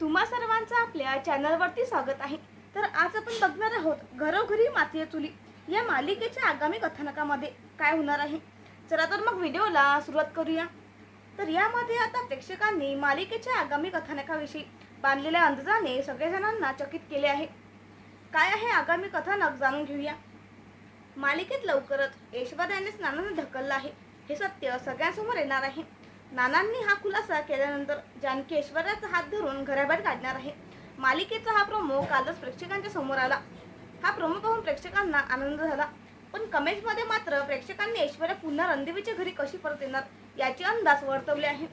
तुम्हा सर्वांचं आपल्या चॅनलवरती स्वागत आहे. तर आज आपण बघणार आहोत घरोघरी मातीय चुली या मालिकेच्या आगामी कथानकामध्ये काय होणार आहे. चला तर मग व्हिडिओला सुरुवात करूया. तर यामध्ये आता प्रेक्षकांनी मालिकेच्या आगामी कथानकाविषयी बांधलेल्या अंदाजाने सगळेजणांना चकित केले आहे. काय आहे आगामी कथानक जाणून घेऊया. मालिकेत लवकरच ऐश्वर्यानेच स्नानाने ढकललं आहे. हे सत्य सगळ्यांसमोर येणार आहे. नानांनी हा खुलासा केल्यानंतर जानकी ऐश्वर्याचा हात धरून घराबाहेर काढणार आहे. मालिकेचा हा प्रोमो कालच प्रेक्षकांच्या समोर आला. हा प्रोमो पाहून प्रेक्षकांना आनंद झाला. पण कमेंट्समध्ये मात्र प्रेक्षकांनी ऐश्वर्या पुन्हा रणदेवीच्या घरी कशी परत येणार याचे अंदाज वर्तवले आहे.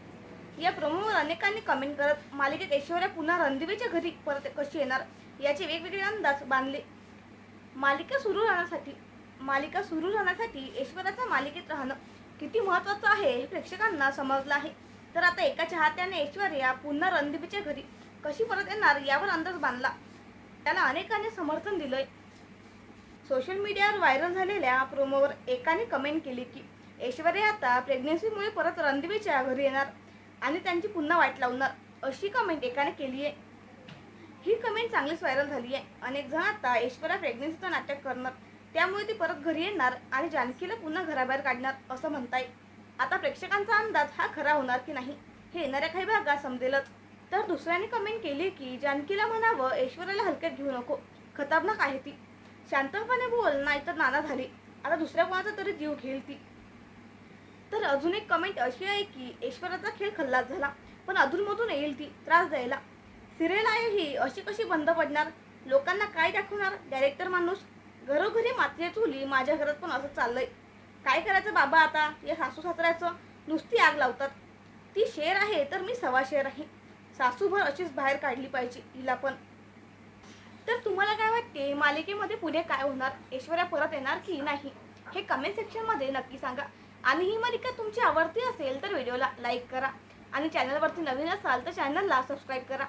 या प्रोमोवर अनेकांनी कमेंट करत मालिकेत ऐश्वर्या पुन्हा रणदेवीच्या घरी परत कशी येणार याचे वेगवेगळे अंदाज बांधले. मालिका सुरू राहण्यासाठी मालिका सुरू राहण्यासाठी ऐश्वर्याचा मालिकेत राहणं किती महत्त्वाचं आहे हे प्रेक्षकांना समजलं आहे. तर आता एका चाहत्याने ऐश्वर्या पुन्हा रणदीपच्या घरी कशी परत येणार यावर अंदाज बांधला. त्याला अनेकांनी समर्थन दिलंय. सोशल मीडियावर व्हायरल झालेल्या प्रोमोवर एकाने कमेंट केली की ऐश्वर्या आता प्रेग्नेन्सीमुळे परत रणदीपच्या घरी येणार आणि त्यांची पुन्हा वाट लावणार अशी कमेंट एकाने केली आहे. ही कमेंट चांगलीच व्हायरल झाली आहे. अनेक जण आता ऐश्वर्या प्रेग्नेन्सीचं नाटक करणार. त्यामुळे ती परत घरी येणार आणि जानकीला पुन्हा घराबाहेर काढणार असं म्हणताय. आता प्रेक्षकांचा अंदाज हा खरा होणार की नाही हे येणाऱ्या काही भागात समजेलच. तर दुसऱ्याने कमेंट केली की जानकीला म्हणावं ऐश्वर्याला हलक्यात घेऊ नको खतरनाक आहे ती. शांतपणे बोल नाहीतर नाना झाली. आता दुसऱ्या कोणाचा तरी जीव घेईल ती. तर अजून एक कमेंट अशी आहे की ऐश्वर्याचा खेळ खल्लास झाला पण अधूनमधून येईल ती त्रास द्यायला. सिरियल आहे ही अशी कशी बंद पडणार? लोकांना काय दाखवणार? डायरेक्टर माणूस घरोघरी मात्रे चुली माझ्या घरात पण असं चाललंय. काय करायचं बाबा आता? या सासू सासऱ्याचं नुसती आग लावतात. ती शेर आहे तर मी सवा शेर आहे. सासूभर अशीच बाहेर काढली पाहिजे हिला पण. तर तुम्हाला काय वाटते मालिकेमध्ये पुढे काय होणार? ऐश्वर्या परत येणार की नाही? हे कमेंट सेक्शनमध्ये नक्की सांगा. आणि ही मालिका तुमची आवडती असेल तर व्हिडिओला लाईक करा. आणि चॅनलवरती नवीन असाल तर चॅनलला सबस्क्राईब करा.